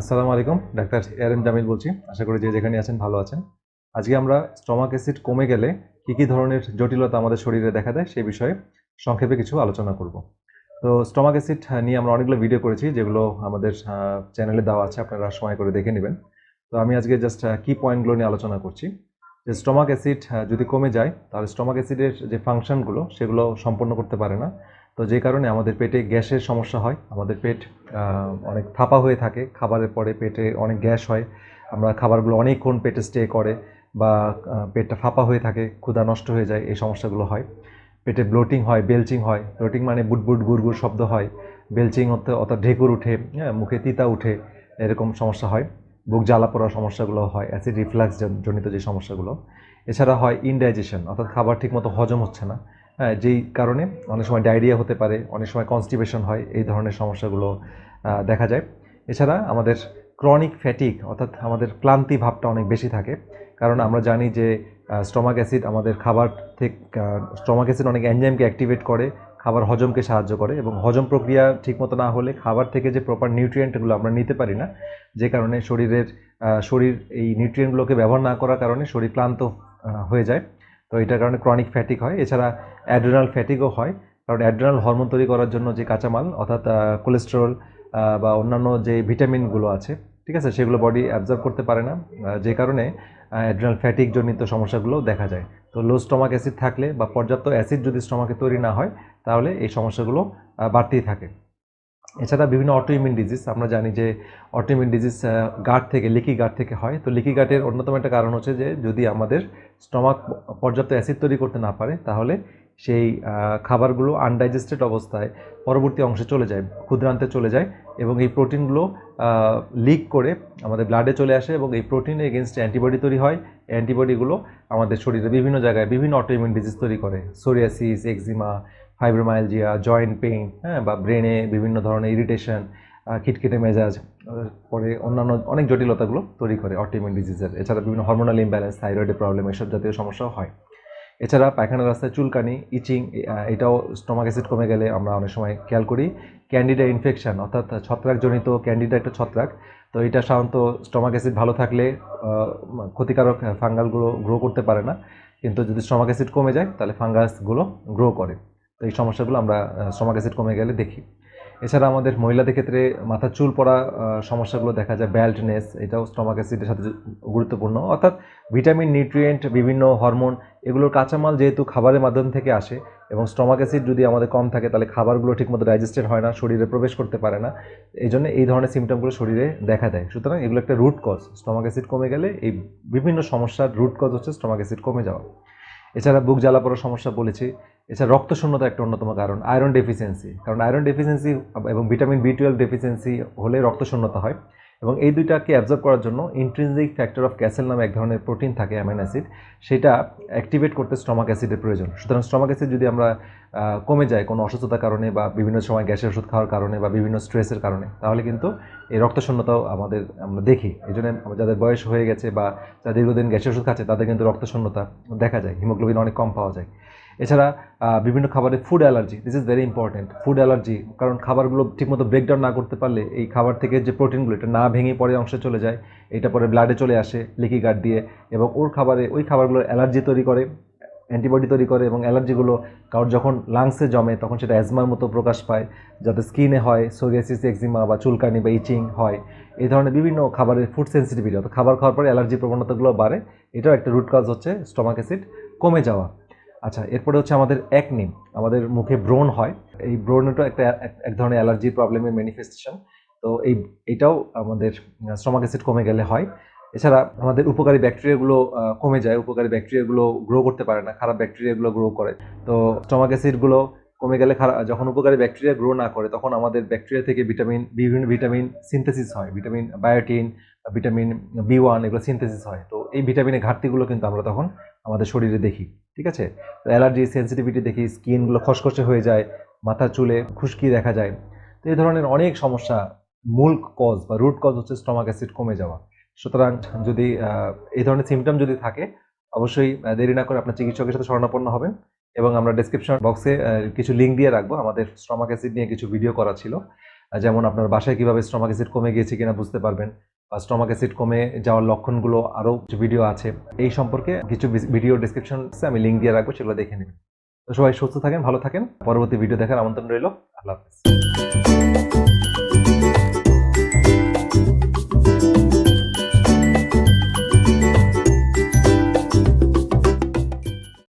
আসসালামু আলাইকুম, ডাক্তার এর এম জামিল বলছি। আশা করি যে যেখানে আছেন ভালো আছেন। আজকে আমরা স্টমাক অ্যাসিড কমে গেলে কী কী ধরনের জটিলতা আমাদের শরীরে দেখা দেয় সেই বিষয়ে সংক্ষেপে কিছু আলোচনা করব। তো স্টমাক অ্যাসিড নিয়ে আমরা অনেকগুলো ভিডিও করেছি, যেগুলো আমাদের চ্যানেলে দেওয়া আছে, আপনারা সময় করে দেখে নেবেন। তো আমি আজকে জাস্ট কি পয়েন্টগুলো নিয়ে আলোচনা করছি। যে স্টমাক অ্যাসিড যদি কমে যায়, তাহলে স্টমাক অ্যাসিডের যে ফাংশনগুলো সেগুলো সম্পন্ন করতে পারে না। তো যে কারণে আমাদের পেটে গ্যাসের সমস্যা হয়। আমাদের পেট অনেক ফাঁপা হয়ে থাকে। খাবারের পরে পেটে অনেক গ্যাস হয়। আমরা খাবারগুলো অনেকক্ষণ পেটে স্টে করে বা পেটটা ফাঁপা হয়ে থাকে, ক্ষুধা নষ্ট হয়ে যায়, এই সমস্যাগুলো হয়। পেটে ব্লোটিং হয় বেলচিং হয়। ব্লোটিং মানে বুটবুট, গুড়গুড় শব্দ হয়। বেলচিং হতে অর্থাৎ ঢেকুর উঠে হ্যাঁ মুখে তিতা উঠে, এরকম সমস্যা হয়। বুক জ্বালা পড়ার সমস্যাগুলো হয় অ্যাসিড রিফ্লাক্স জনিত যে সমস্যাগুলো। এছাড়া হয় ইনডাইজেশন অর্থাৎ খাবার ঠিকমতো হজম হচ্ছে না। যেই কারণে অনেক সময় ডায়রিয়া হতে পারে, অনেক সময় কনস্টিপেশন হয়, এই ধরনের সমস্যাগুলো দেখা যায়। এছাড়া আমাদের ক্রনিক ফ্যাটিক অর্থাৎ আমাদের ক্লান্তি ভাবটা অনেক বেশি থাকে। কারণ আমরা জানি যে স্টমাক অ্যাসিড আমাদের খাবার থেকে স্টমাক অ্যাসিড অনেক এনজাইমকে অ্যাক্টিভেট করে, খাবার হজমকে সাহায্য করে এবং হজম প্রক্রিয়া ঠিকমতো না হলে খাবার থেকে যে প্রপার নিউট্রিয়েন্টগুলো আমরা নিতে পারি না, যে কারণে শরীরের শরীর এই নিউট্রিয়েন্টগুলোকে ব্যবহার না করার কারণে শরীর ক্লান্ত হয়ে যায়। তো এটার কারণে ক্রনিক ফ্যাটিক হয়। এছাড়া অ্যাড্রেনাল ফ্যাটিকও হয়। কারণ অ্যাড্রেনাল হরমোন তৈরি করার জন্য যে কাঁচামাল, অর্থাৎ কোলেস্টেরল বা অন্যান্য যে ভিটামিনগুলো আছে, ঠিক আছে? সেগুলো বডি অ্যাবজর্ব করতে পারে না। যে কারণে অ্যাড্রেনাল ফ্যাটিক জনিত সমস্যাগুলো দেখা যায়। তো লো স্টমাক অ্যাসিড থাকলে বা পর্যাপ্ত অ্যাসিড যদি স্টমাকে তৈরি না হয়, তাহলে এই সমস্যাগুলো বাড়তেই থাকে। এছাড়া বিভিন্ন অটোইমিউন ডিজিজ আমরা জানি যে অটোইমিউন ডিজিজ গার্ড থেকে, লিকি গার্ড থেকে হয়। তো লিকি গার্ডের অন্যতম একটা কারণ হচ্ছে যে, যদি আমাদের স্টমাক পর্যাপ্ত অ্যাসিড তৈরি করতে না পারে, তাহলে সেই খাবারগুলো আনডাইজেস্টেড অবস্থায় পরবর্তী অংশে চলে যায়, ক্ষুদ্রান্তে চলে যায় এবং এই প্রোটিনগুলো লিক করে আমাদের ব্লাডে চলে আসে এবং এই প্রোটিনে এগেনস্ট অ্যান্টিবডি তৈরি হয়। অ্যান্টিবডিগুলো আমাদের শরীরে বিভিন্ন জায়গায় বিভিন্ন অটোইমিউন ডিজিজ তৈরি করে। Psoriasis eczema fibromyalgia joint pain হ্যাঁ বা ব্রেনে বিভিন্ন ধরনের ইরিটেশন খিটখিটে মেজাজ পরে অন্যান্য অনেক জটিলতাগুলো তৈরি করে অটোইমিউন ডিজিজের এছাড়া বিভিন্ন হরমোনাল ইমব্যালেন্স থাইরয়েডের প্রবলেম এসব জাতীয় সমস্যাও হয়। এছাড়া পায়খানা রাস্তায় চুলকানি ইচিং এটাও স্টমাক অ্যাসিড কমে গেলে আমরা অনেক সময় খেয়াল করি। ক্যান্ডিডা ইনফেকশন অর্থাৎ ছত্রাকজনিত ক্যান্ডিডা একটা ছত্রাক, তো এটা সাধারণত স্টমাক অ্যাসিড ভালো থাকলে ক্ষতিকারক ফাঙ্গালগুলো গ্রো করতে পারে না। কিন্তু যদি স্টমাক অ্যাসিড কমে যায়, তাহলে ফাঙ্গাসগুলো গ্রো করে। তো এই সমস্যাগুলো আমরা স্টমাক অ্যাসিড কমে গেলে দেখি। এছাড়া আমাদের মহিলাদের ক্ষেত্রে মাথার চুল পড়া সমস্যাগুলো দেখা যায় ব্যাল্টনেস এটাও স্টমাক অ্যাসিডের সাথে গুরুত্বপূর্ণ। অর্থাৎ ভিটামিন নিউট্রিয়েন্ট বিভিন্ন হরমোন এগুলোর কাঁচামাল যেহেতু খাবারের মাধ্যম থেকে আসে এবং স্টমাক অ্যাসিড যদি আমাদের কম থাকে, তাহলে খাবারগুলো ঠিকমতো ডাইজেস্টেড হয় না, শরীরে প্রবেশ করতে পারে না। এই জন্য এই ধরনের সিমটমগুলো শরীরে দেখা দেয়। সুতরাং এগুলো একটা রুট কজ স্টমাক অ্যাসিড কমে গেলে এই বিভিন্ন সমস্যার রুট কজ হচ্ছে স্টমাক অ্যাসিড কমে যাওয়া। এছাড়া বুক জ্বালা পড়ার সমস্যা বলেছি। এছাড়া রক্ত শূন্যতা একটা অন্যতম কারণ আয়রন ডেফিসিয়েন্সি কারণ আয়রন ডেফিসিয়েন্সি এবং ভিটামিন বি টুয়েলভ ডেফিসিয়েন্সি হলে রক্ত শূন্যতা হয় এবং এই দুইটাকে অ্যাবজর্ব করার জন্য ইন্ট্রিনজিক ফ্যাক্টর অফ ক্যাসেল নামে এক ধরনের প্রোটিন থাকে অ্যামাইন অ্যাসিড সেটা অ্যাক্টিভেট করতে স্টমাক অ্যাসিডের প্রয়োজন। সুতরাং স্টমাক অ্যাসিড যদি আমরা কমে যায় কোনো অসুস্থতার কারণে বা বিভিন্ন সময় গ্যাসের ওষুধ খাওয়ার কারণে বা বিভিন্ন স্ট্রেসের কারণে, তাহলে কিন্তু এই রক্ত শূন্যতাও আমাদের, আমরা দেখি। এই জন্য যাদের বয়স হয়ে গেছে বা যারা দীর্ঘদিন গ্যাসের ওষুধ খাচ্ছে, তাদের কিন্তু রক্ত শূন্যতা দেখা যায়। হিমোগ্লোবিন অনেক কম পাওয়া যায়। এছাড়া বিভিন্ন খাবারের food allergy this is very important food allergy কারণ খাবারগুলো ঠিকমতো ব্রেকডাউন না করতে পারলে এই খাবার থেকে যে প্রোটিনগুলো এটা না ভেঙে পরে অংশে চলে যায়, এটা পরে ব্লাডে চলে আসে লিকি গার্ড দিয়ে, এবং ওর খাবারে, ওই খাবারগুলো অ্যালার্জি তৈরি করে অ্যান্টিবডি তৈরি করে, এবং অ্যালার্জিগুলো কারোর যখন লাংসে জমে, তখন সেটা অ্যাজমার মতো প্রকাশ পায়, যাতে স্কিনে হয় সোরিয়াসিস এক্সিমা বা চুলকানি বা ইচিং হয়, এই ধরনের বিভিন্ন খাবারের ফুড সেন্সিটিভিটি অর্থাৎ খাবার খাওয়ার পরে অ্যালার্জি প্রবণতাগুলো বাড়ে, এটাও একটা রুট কাজ হচ্ছে স্টমাক অ্যাসিড কমে যাওয়া। আচ্ছা এরপরে হচ্ছে আমাদের একনি আমাদের মুখে ব্রণ হয়। এই ব্রণটা একটা, এক- ধরনের অ্যালার্জি প্রবলেমের ম্যানিফেস্টেশন তো এই, এটাও আমাদের স্টমাক অ্যাসিড কমে গেলে হয়। এছাড়া আমাদের উপকারী ব্যাকটেরিয়াগুলো কমে যায়। উপকারী ব্যাকটেরিয়াগুলো গ্রো করতে পারে না, খারাপ ব্যাকটেরিয়াগুলো গ্রো করে। তো স্টমাক অ্যাসিডগুলো কমে গেলে যখন উপকারী ব্যাকটেরিয়া গ্রো না করে, তখন আমাদের ব্যাকটেরিয়া থেকে ভিটামিন বিভিন্ন ভিটামিন সিনথেসিস হয়। Vitamin biotin vitamin B one এগুলো সিনথেসিস হয়। তো এই ভিটামিনের ঘাটতিগুলো কিন্তু আমরা তখন আমাদের শরীরে দেখি, ঠিক আছে? তো অ্যালার্জি সেন্সিটিভিটি দেখি, স্কিনগুলো খসখসে হয়ে যায় মাথার চুলে খুশকি দেখা যায়। তো এই ধরনের অনেক সমস্যা মূল কজ বা রুট কজ হচ্ছে স্টমাক অ্যাসিড কমে যাওয়া। সুতরাং যদি এই ধরনের সিমটম যদি থাকে, অবশ্যই দেরি না করে আপনার চিকিৎসকের সাথে শরণাপন্ন হবেন এবং আমরা ডেসক্রিপশন বক্সে কিছু লিঙ্ক দিয়ে রাখব। আমাদের স্টমাক অ্যাসিড নিয়ে কিছু ভিডিও করা ছিল। যেমন আপনার বাসায় কীভাবে স্টমাক অ্যাসিড কমে গিয়েছে কিনা বুঝতে পারবেন। বা স্টমাক অ্যাসিড কমে যাওয়ার লক্ষণগুলো আরও কিছু ভিডিও আছে। এই সম্পর্কে কিছু ভিডিও ডিসক্রিপশন আমি লিঙ্ক দিয়ে রাখব, সেগুলো দেখে নেবেন। তো সবাই সুস্থ থাকেন, ভালো থাকেন। পরবর্তী ভিডিও দেখার আমন্ত্রণ রইল। আল্লাহ হাফেজ।